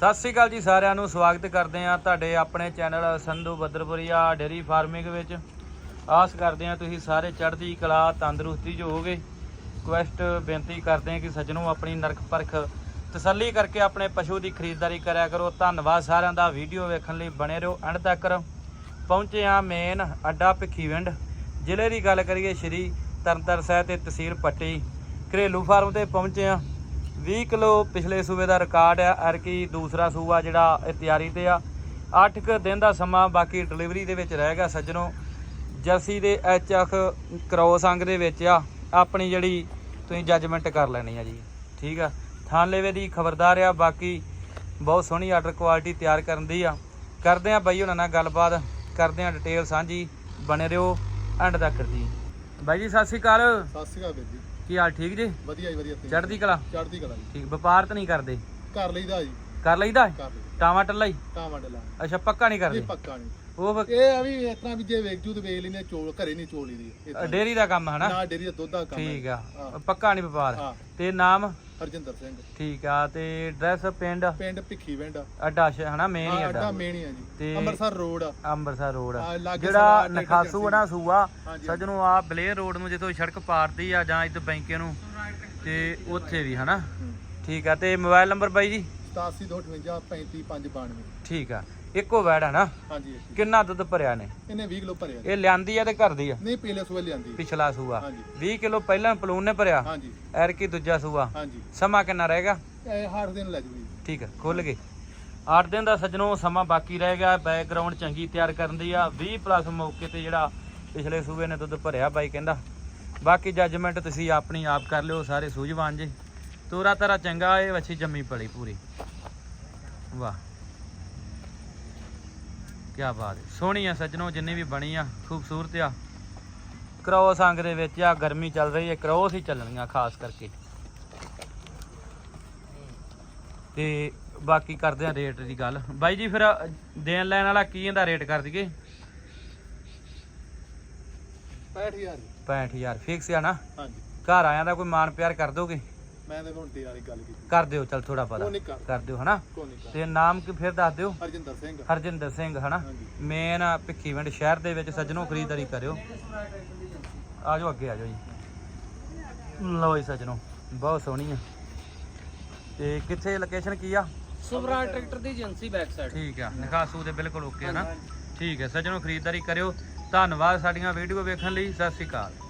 ਸਤਿ ਸ੍ਰੀ ਅਕਾਲ ਜੀ ਸਾਰਿਆਂ ਨੂੰ, ਸਵਾਗਤ ਕਰਦੇ ਆ ਤੁਹਾਡੇ ਆਪਣੇ channel Sandhu Badarpuria dairy farming ਵਿੱਚ। ਆਸ ਕਰਦੇ ਆ ਤੁਸੀਂ ਸਾਰੇ ਚੜ੍ਹਦੀ ਕਲਾ, ਤੰਦਰੁਸਤੀ 'ਚ ਹੋਵੋਗੇ। ਕੁਐਸਟ ਬੇਨਤੀ ਕਰਦੇ ਆ ਕਿ ਸੱਜਣੋ ਆਪਣੀ ਨਰਕ ਪਰਖ ਤਸੱਲੀ ਕਰਕੇ ਆਪਣੇ ਪਸ਼ੂ ਦੀ ਖਰੀਦਦਾਰੀ ਕਰਿਆ ਕਰੋ। ਧੰਨਵਾਦ ਸਾਰਿਆਂ ਦਾ, ਵੀਡੀਓ ਵੇਖਣ ਲਈ ਬਣੇ ਰਹੋ ਐਂਡ ਤੱਕ। ਪਹੁੰਚੇ ਆ ਮੇਨ ਅੱਡਾ ਭਿੱਖੀਵਿੰਡ ਜ਼ਿਲ੍ਹੇ ਦੀ ਗੱਲ ਕਰੀਏ, ਸ਼੍ਰੀ ਤਰਨਤਾਰਨ ਸਾਹਿਬ ਤੇ ਤਹਿਸੀਲ ਪੱਟੀ। ਘਰੇਲੂ ਫਾਰਮ ਤੇ ਪਹੁੰਚੇ ਆ 20 ਕਿਲੋ ਪਿਛਲੇ ਸੂਬੇ ਦਾ ਰਿਕਾਰਡ ਆ ਅਰਕੀ ਦੂਸਰਾ ਸੂਆ ਜਿਹੜਾ ਇਹ ਤਿਆਰੀ ਤੇ ਆ। 8 ਕੁ ਦਿਨ ਦਾ ਸਮਾਂ ਬਾਕੀ ਡਿਲੀਵਰੀ ਦੇ ਵਿੱਚ ਰਹਿ ਗਿਆ ਸੱਜਣੋ। ਜਰਸੀ ਦੇ ਐਚ ਐਫ ਕ੍ਰੋਸ ਅੰਗ ਦੇ ਵਿੱਚ ਆ। ਆਪਣੀ ਜਿਹੜੀ ਤੁਸੀਂ ਜੱਜਮੈਂਟ ਕਰ ਲੈਣੀ ਆ ਜੀ। ਠੀਕ ਆ? ਥਾਨ ਲੇਵੇ ਦੀ ਖਬਰਦਾਰ ਆ, ਬਾਕੀ ਬਹੁਤ ਸੋਹਣੀ ਆਰਡਰ ਕੁਆਲਿਟੀ ਤਿਆਰ ਕਰਨ ਦੀ ਆ। ਕਰਦੇ ਆ ਬਾਈ ਉਹਨਾਂ ਨਾਲ ਗੱਲਬਾਤ, ਕਰਦੇ ਆ ਡਿਟੇਲ ਸਾਂਝੀ, ਬਣੇ ਰਹੋ ਐਂਡ ਤੱਕ ਜੀ ਬਾਈ ਜੀ, ਸਤਿ ਸ਼੍ਰੀ ਅਕਾਲ। ਸਤਿ ਸ਼੍ਰੀ ਅਕਾਲ ਵੀਰ ਜੀ। ਕੀ ਹਾਲ ਠੀਕ ਜੀ? ਵਧੀਆ ਜੀ ਵਧੀਆ। ਚੜ੍ਹਦੀ ਕਲਾ? ਚੜ੍ਹਦੀ ਕਲਾ ਜੀ। ਠੀਕ ਵਪਾਰ ਤਾਂ ਨਹੀਂ ਕਰਦੇ? ਕਰ ਲਈਦਾ ਜੀ। ਕਰ ਲਈਦਾ? ਕਰ ਲਈ ਟਾਵਾਂ ਟੱਲਾ ਹੀ? ਤਾਂ ਵੰਡ ਲਾ ਅੱਛਾ ਪੱਕਾ ਨਹੀਂ ਇਹ ਕਰਦੇ ਪੱਕਾ ਨਹੀਂ। ਉਹ ਫਿਰ ਇਹ ਆ ਵੀ ਇਸ ਤਰ੍ਹਾਂ ਵੀ ਜੇ ਵੇਖ ਜੂ ਤੇ ਵੇਖ ਲੈਨੇ ਚੋਲ ਘਰੇ ਨਹੀਂ ਚੋਲੀ ਦੀ ਇਸ ਤਰ੍ਹਾਂ। ਡੇਰੀ ਦਾ ਕੰਮ ਹਨਾ? ਨਾ ਡੇਰੀ ਦਾ ਦੁੱਧ ਦਾ ਕੰਮ ਹੈ। ਠੀਕ ਆ। ਹਾਂ। ਪੱਕਾ ਨਹੀਂ ਵਪਾਰ? ਹਾਂ। ਤੇ ਨਾਮ? ਹਰਜਿੰਦਰ ਸਿੰਘ। ਠੀਕ ਆ ਤੇ ਐਡਰੈਸ ਪਿੰਡ? ਪਿੰਡ ਭਿੱਖੀ ਵਿੰਡ ਅੱਡਾ ਸ਼- ਹਨਾ ਮੇਨ ਹੀ ਅੱਡਾ। ਅੱਡਾ ਮੇਣੀ ਆ ਜੀ। ਅੰਮ੍ਰਿਤਸਰ ਰੋਡ। ਆ ਅੰਮ੍ਰਿਤਸਰ ਰੋਡ। ਹਾਂ, ਲਾਗੇ ਜਿਹੜਾ ਟੇਢੀ ਨਖਾਸੂ ਆ ਨਾ ਸੂਆ। ਸੱਜਣੋ ਆ ਬਲੇਰ ਰੋਡ ਨੂੰ ਜਿੱਥੋਂ ਸੜਕ ਪਾਰਦੀ ਆ ਜਾਂ ਇੱਧਰ ਬੈਂਕੇ ਨੂੰ ਤੇ ਉੱਥੇ ਵੀ ਹਨਾ? ਹੂੰ। ਠੀਕ ਆ ਤੇ ਮੋਬਾਈਲ ਨੰਬਰ ਬਾਈ ਜੀ? 8758 35592 ਠੀਕ ਆ ਇੱਕੋ ਵੈੜ ਆ ਨਾ? ਹਾਂਜੀ ਕਿੰਨਾ ਦੁੱਧ ਭਰਿਆ ਨੇ? ਇਹਨੇ 20 ਕਿਲੋ ਭਰਿਆ। ਇਹ ਲਿਆਂਦੀ ਆ ਤੇ ਘਰ ਦੀ ਆ? ਨਹੀਂ ਪੀਲੇ ਸੂਏ ਲਿਆਂਦੀ ਪਿਛਲਾ ਸੂਆ। ਹਾਂਜੀ। 20 ਕਿਲੋ ਪਹਿਲਾਂ ਪਲੂਨ ਨੇ ਭਰਿਆ? ਹਾਂਜੀ। ਐਰ ਕੀ ਦੂਜਾ ਸੂਆ। ਹਾਂਜੀ। ਸਮਾਂ ਕਿੰਨਾ ਰਹੇਗਾ ਇਹ ਹਰ ਦਿਨ ਲੈ ਜੂਗੀ। ਠੀਕ ਹੈ ਖੁੱਲ ਗਏ। 8 ਦਿਨ ਦਾ ਸੱਜਣੋ ਸਮਾਂ ਬਾਕੀ ਰਹਿ ਗਿਆ। ਬੈਕਗ੍ਰਾਉਂਡ ਚੰਗੀ ਤਿਆਰ ਕਰਨ ਦੀ ਆ। 20 ਪਲੱਸ ਮੌਕੇ ਤੇ ਜਿਹੜਾ ਪਿਛਲੇ ਸੂਬੇ ਨੇ ਦੁੱਧ ਭਰਿਆ ਬਾਈ ਕਹਿੰਦਾ। ਬਾਕੀ ਜੱਜਮੈਂਟ ਤੁਸੀਂ ਆਪਣੀ ਆਪ ਕਰ ਲਿਓ, ਸਾਰੇ ਸੂਝਵਾਨ ਜੀ। ਤੋਰਾ ਤਰਾ ਚੰਗਾ, ਇਹ ਵੱਛੀ ਜੰਮੀ ਪੜੀ ਪੂਰੀ। ਵਾਹ। ਕੀ ਬਾਤ ਹੈ। ਸੋਹਣੀ ਆ ਸੱਜਣੋ, ਜਿੰਨੀ ਵੀ ਬਣੀ ਆ, ਖੂਬਸੂਰਤ ਆ। ਕ੍ਰੋਸ ਅੰਗ ਦੇ ਵਿੱਚ ਆ, ਗਰਮੀ ਚੱਲ ਰਹੀ ਹੈ, ਕ੍ਰੋਸ ਹੀ ਚੱਲਣੀਆਂ ਖਾਸ ਕਰਕੇ। ਤੇ ਬਾਕੀ ਕਰਦੇ ਆ ਰੇਟ ਦੀ ਗੱਲ। ਬਾਈ ਜੀ, ਫਿਰ ਦੇਣ ਲੈਣ ਵਾਲਾ ਕੀ ਇਹਦਾ ਰੇਟ ਕਰ ਦਈਏ? 65000 65000 ਫਿਕਸ ਆ ਨਾ? ਹਾਂਜੀ। ਘਰ ਆਇਆਂ ਦਾ ਕੋਈ ਮਾਨ ਪਿਆਰ ਕਰ ਦੋਗੇ? ਮੈਂ ਤਾਂ ਹੁਣ ਤੇਰੀ ਵਾਲੀ ਗੱਲ ਕੀਤੀ। ਕਰ ਦਿਓ ਚਲ ਥੋੜਾ ਨਹੀਂ ਕਰ। ਕਰ ਦਿਓ ਹਨਾ? ਕੋਈ ਨਹੀਂ ਕਰ। ਤੇ ਨਾਮ ਕੀ ਫਿਰ ਦੱਸ ਦਿਓ। ਹਰਜਿੰਦਰ ਸਿੰਘ। ਹਰਜਿੰਦਰ ਸਿੰਘ ਹਨਾ? ਮੇਨ ਭਿੱਖੀਵਿੰਡ ਸ਼ਹਿਰ ਦੇ ਵਿੱਚ ਸੱਜਣੋ ਖਰੀਦਦਾਰੀ ਕਰਿਓ। ਆ ਜਾਓ ਅੱਗੇ ਆ ਜਾਓ ਜੀ। ਲਓ ਜੀ ਸੱਜਣੋ ਬਹੁਤ ਸੋਹਣੀ ਆ। ਤੇ ਕਿੱਥੇ ਲੋਕੇਸ਼ਨ ਕੀ ਆ? ਸੁਭਰਾ ਟਰੈਕਟਰ ਦੀ ਏਜੰਸੀ ਬੈਕ ਸਾਈਡ ਠੀਕ ਆ ਨਿਕਾਸੂ ਦੇ ਬਿਲਕੁਲ ਓਕੇ ਹੈ ਨਾ? ਠੀਕ ਹੈ ਸੱਜਣੋ ਖਰੀਦਦਾਰੀ ਕਰਿਓ। ਧੰਨਵਾਦ ਸਾਡੀਆਂ ਵੀਡੀਓ ਵੇਖਣ ਲਈ ਸਤਿ ਸ਼੍ਰੀ ਅਕਾਲ।